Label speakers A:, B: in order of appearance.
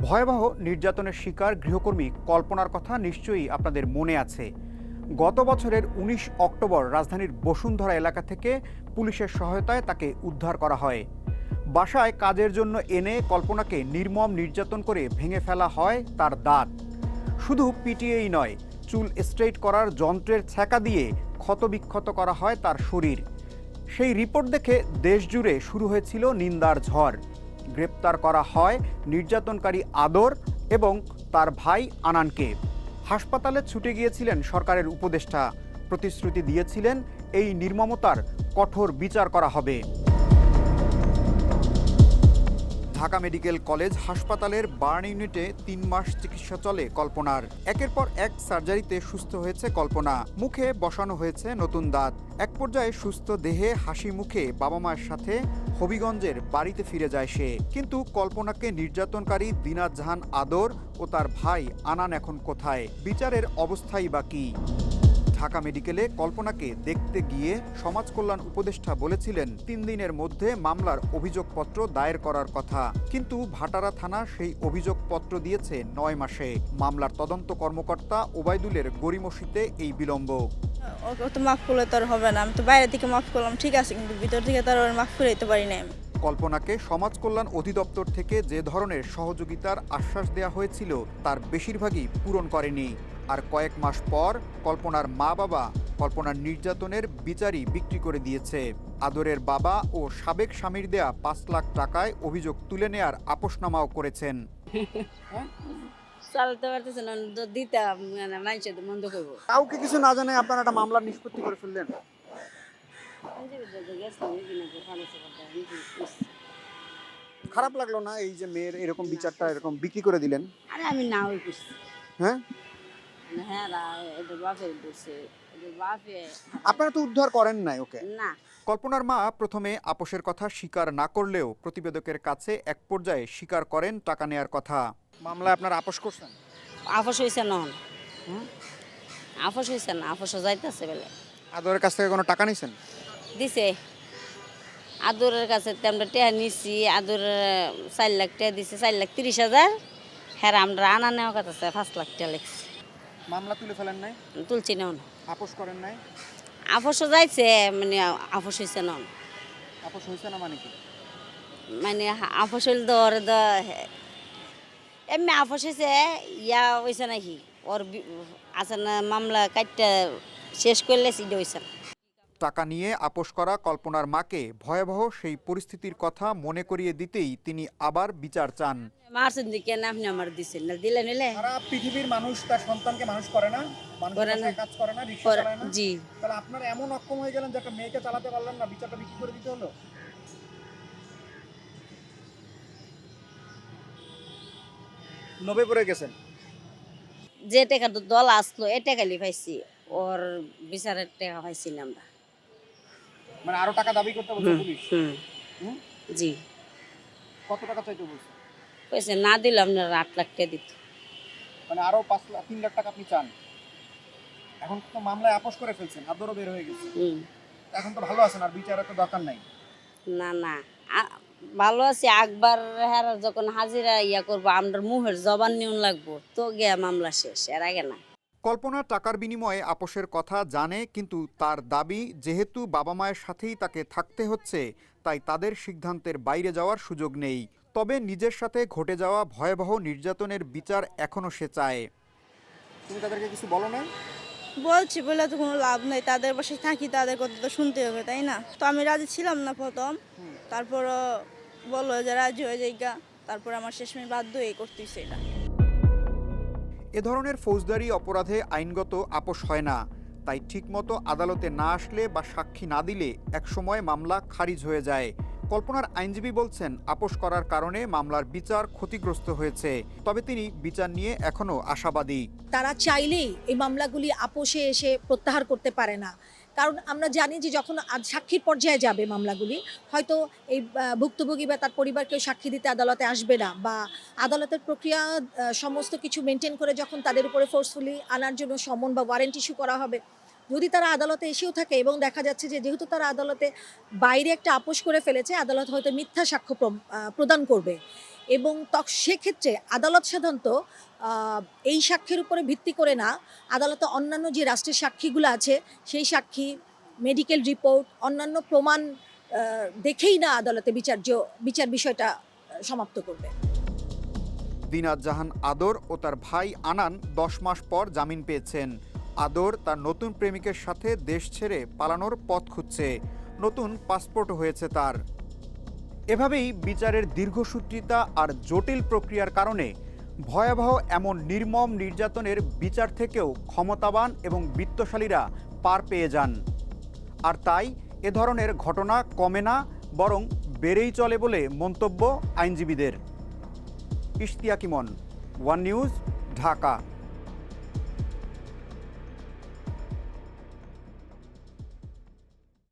A: ভয়াবহ নির্যাতনের শিকার গৃহকর্মী কল্পনার কথা নিশ্চয়ই আপনাদের মনে আছে। গত বছরের ১৯ অক্টোবর রাজধানীর বসুন্ধরা এলাকা থেকে পুলিশের সহায়তায় তাকে উদ্ধার করা হয়। বাসায় কাজের জন্য এনে কল্পনাকে নির্মম নির্যাতন করে ভেঙে ফেলা হয় তার দাঁত। শুধু পিটিএই নয়, চুল স্ট্রেইট করার যন্ত্রের ছ্যাঁকা দিয়ে ক্ষতবিক্ষত করা হয় তার শরীর। সেই রিপোর্ট দেখে দেশজুড়ে শুরু হয়েছিল নিন্দার ঝড়। গ্রেপ্তার করা হয় নির্যাতনকারী আদর এবং তার ভাই আনানকে। হাসপাতালে ছুটে গিয়েছিলেন সরকারের উপদেষ্টা। প্রতিশ্রুতি দিয়েছিলেন এই নির্মমতার কঠোর বিচার করা হবে। ঢাকা মেডিকেল কলেজ হাসপাতালের বার্ন ইউনিটে তিন মাস চিকিৎসা চলে কল্পনার। একের পর এক সার্জারিতে সুস্থ হয়েছে কল্পনা। মুখে বসানো হয়েছে নতুন দাঁত। এক পর্যায়ে সুস্থ দেহে হাসি মুখে বাবা মায়ের সাথে হবিগঞ্জের বাড়িতে ফিরে যায় সে। কিন্তু কল্পনাকে নির্যাতনকারী দিনাজ জাহান আদর ও তার ভাই আনান এখন কোথায়? বিচারের অবস্থাই বা কী? ঢাকা মেডিকেলে কল্পনাকে দেখতে গিয়ে সমাজ কল্যাণ উপদেষ্টা বলেছিলেন তিন দিনের মধ্যে মামলার অভিযোগপত্র দায়ের করার কথা। কিন্তু ভাটারা থানা সেই অভিযোগপত্র দিয়েছে নয় মাসে। মামলার তদন্ত কর্মকর্তা ওবায়দুলের গরিমসিতে এই বিলম্ব।
B: ওকে তো মাফ করলে তো আর হবে না। আমি তো বাইরে থেকে মাফ করলাম ঠিক আছে কিন্তু ভিতর থেকে তো আর মাফ করে দিতে পারি না আমি।
A: কল্পনাকে সমাজ কল্যাণ অধিদপ্তর থেকে যে ধরনের সহযোগিতার আশ্বাস দেওয়া হয়েছিল তার বেশিরভাগই পূরণ করেনি। আর কয়েক মাস পর কল্পনার মা বাবা কল্পনার নির্যাতনের বিচারই বিক্রি করে দিয়েছে। আদরের বাবা ও সাবেক স্বামীর দেয়া পাঁচ লাখ টাকায় অভিযোগ তুলে নেয়ার আপোষনামাও করেছেন।
C: চালাতে পারতেছে না দিতাম মানে
A: কাউকে কিছু না জানায় আপনারা একটা মামলার নিষ্পত্তি করে ফেললেন? খারাপ লাগল না এই যে মেয়ের এরকম বিচারটা এরকম বিক্রি করে দিলেন?
C: আরে আমি না
A: হ্যাঁ?
C: হ্যাঁ রা, বাপের বসে বাপে
A: আপনারা তো উদ্ধার করেন নাই ওকে?
C: না।
A: কল্পনার মা প্রথমে আপোষের কথা স্বীকার না করলেও প্রতিবেদকের কাছে এক পর্যায়ে স্বীকার করেন টাকা নেয়ার কথা। মামলায় আপনার আপোষ করছেন?
C: আফস হয়েছে নন। আফস হয়েছে না আফস যাইতেছে বেলে।
A: আদরের কাছ থেকে কোনো টাকা নিছেন?
C: দিছে। আদরের কাছে তো আমরা টেহা নিছি আদর চার লাখ টেহা দিছে চার লাখ তিরিশ হাজার। হ্যাঁ আমরা আনা নেওয়া কথা আছে পাঁচ লাখ টাকা লেগছে।
A: মামলা তুলে ফেলেন নাই?
C: তুলছি না
A: আপোষ করেন নাই?
C: আফস যাইছে মানে আপোষ হয়েছে না।
A: আপোষ হয়েছে না মানে কি?
C: মানে আপোষ হইল তো ওর এমনি আপোষ হয়েছে ইয়া হয়েছে নাকি? ওর আছে না মামলা কাটটা শেষ করলে সিডে হয়েছে না।
A: টাকা নিয়ে আপোষ করা কল্পনার মাকে ভয়াবহ সেই পরিস্থিতির কথা মনে করিয়ে দিতেই তিনি আবার বিচার চান।
C: মারছেন দিকে না আপনি আমার দিছেন না? দিলে নিলে
A: সারা পৃথিবীর মানুষ তার সন্তানকে মানুষ করে না। মানুষ
C: করে না।
A: কাজ করে না রিক্সা চালায় না।
C: জি।
A: তাহলে আপনার এমন অক্ষম হয়ে গেলেন যে একটা মেয়েকে চালাতে পারলেন না বিচারটা বিক্রি করে দিতে হলো? লোভে পড়ে গেছেন।
C: যে টাকা দল আসলো এ টাকা পাইছি। ওর বিচারের টাকা পাইছি না আমরা।
A: মানে আরও টাকা দাবি করতে বলছে পুলিশ?
C: হুম? জি।
A: কত টাকা চাইতে বলছে?
C: কইছে না দিলে আপনার আট লাখ টাকা দিত।
A: মানে আরও পাঁচ লাখ তিন লাখ টাকা আপনি চান। এখন তো মামলায় আপোষ করে ফেলছেন আদরও বের হয়ে গেছে।
C: হুম।
A: এখন তো ভালো আছেন আর বিচারের তো দরকার নাই।
C: না না। ভালো আছি আকবার হ্যাঁ যখন হাজিরা ইয়া করব আমরা মুহের জবান নিউন লাগবো তো গিয়া মামলা শেষ এর আগে না।
A: কল্পনা টাকার বিনিময়ে আপোষের কথা জানে কিন্তু তার দাবি যেহেতু বাবা মায়ের সাথেই তাকে থাকতে হচ্ছে তাই তাদের সিদ্ধান্তের বাইরে যাওয়ার সুযোগ নেই। তবে নিজের সাথে ঘটে যাওয়া ভয়াবহ নির্যাতনের বিচার এখনও সে চায়। তুমি তাদেরকে কিছু বলো না
B: বলছি বলে তো কোনো লাভ নেই। তাদের বাসায় থাকি তাদের কথা তো শুনতে হবে তাই না? তো আমি রাজি ছিলাম না প্রথম। তারপরও বলল যে রাজি হয়ে যাইগা। তারপর আমার শেষমেশ বাধ্য এই করতেছে এটা।
A: এ ধরনের ফৌজদারি অপরাধে আইনগত আপোষ হয় না। তাই ঠিকমতো আদালতে না আসলে বা সাক্ষী না দিলে একসময় মামলা খারিজ হয়ে যায়। কল্পনার আইনজীবী বলছেন, আপোষ করার কারণে মামলার বিচার ক্ষতিগ্রস্ত হয়েছে। তবে তিনি বিচার নিয়ে এখনও আশাবাদী।
D: তারা চাইলেই এই মামলাগুলি আপোষে এসে প্রত্যাহার করতে পারে না। কারণ আমরা জানি যে যখন আজ সাক্ষীর পর্যায়ে যাবে মামলাগুলি, হয়তো এই ভুক্তভোগী বা তার পরিবার কেউ সাক্ষী দিতে আদালতে আসবে না বা আদালতের প্রক্রিয়া সমস্ত কিছু মেনটেন করে যখন তাদের উপরে ফোর্সফুলি আনার জন্য সমন বা ওয়ারেন্ট ইস্যু করা হবে। যদি তারা আদালতে এসেও থাকে এবং দেখা যাচ্ছে যে যেহেতু তারা আদালতে বাইরে একটা আপোষ করে ফেলেছে, আদালত হয়তো মিথ্যা সাক্ষ্য প্রদান করবে। এবং সেক্ষেত্রে আদালত সাধারণত এই সাক্ষ্যের উপরে ভিত্তি করে না। আদালতে অন্যান্য যে রাষ্ট্রের সাক্ষীগুলো আছে, সেই সাক্ষী মেডিকেল রিপোর্ট অন্যান্য প্রমাণ দেখেই না আদালতে বিচার্য বিচার বিষয়টা সমাপ্ত করবে।
A: দিনাত জাহান আদর ও তার ভাই আনান দশ মাস পর জামিন পেয়েছেন। আদর তার নতুন প্রেমিকের সাথে দেশ ছেড়ে পালানোর পথ খুঁজছে। নতুন পাসপোর্ট হয়েছে তার। এভাবেই বিচারের দীর্ঘসূত্রিতা আর জটিল প্রক্রিয়ার কারণে ভয়াবহ এমন নির্মম নির্যাতনের বিচার থেকেও ক্ষমতাবান এবং বিত্তশালীরা পার পেয়ে যান। আর তাই এ ধরনের ঘটনা কমে না, বরং বেড়েই চলে বলে মন্তব্য আইনজীবীদের। ইশতিয়াকিমন, ওয়ান নিউজ, ঢাকা।